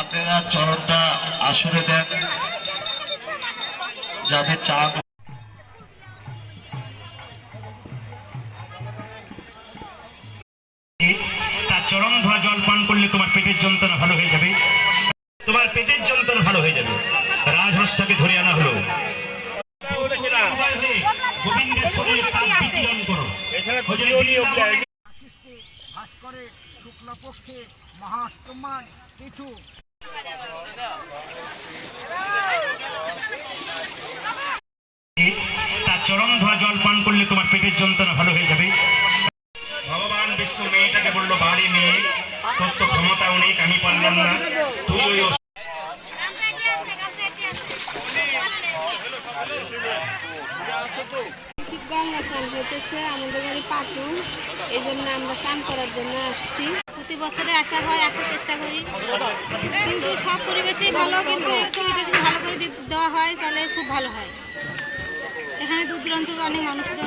আপনারা চরণটা আসরে দেন। যাদের চা তার চরম ধোয়া জল পান করলে তোমার পেটের যন্ত্রণা ভালো হয়ে যাবে। তোমার পেটের যন্ত্রণা ভালো হয়ে যাবে। রাজহাঁসটাকে ধরে আনা হলো। গোবিন্দের শরীরে তাপ বিকিরণ করো। ভাস্করে শুক্লপক্ষে মহাষ্টমান কিছু তার চরম ধোয়া জল পান করলে তোমার পেটের যন্ত্রণা ভালো হয়ে যাবে। ভগবান বিষ্ণু মেয়েটাকে বলল, বাড়ি মেয়ে, তোর ক্ষমতা অনেক আমি পারলাম না। তুই গঙ্গা স্নান হইতেছে আমাদের বাড়ি পাটু। এই জন্য আমরা স্নান করার জন্য আসছি। প্রতি বছরে আসা হয়, আসার চেষ্টা করি। কিন্তু সব পরিবেশেই ভালো, কিন্তু যদি ভালো করে দেওয়া হয়, তাহলে খুব ভালো হয়। এখানে দূর দূরান্ত অনেক মানুষজন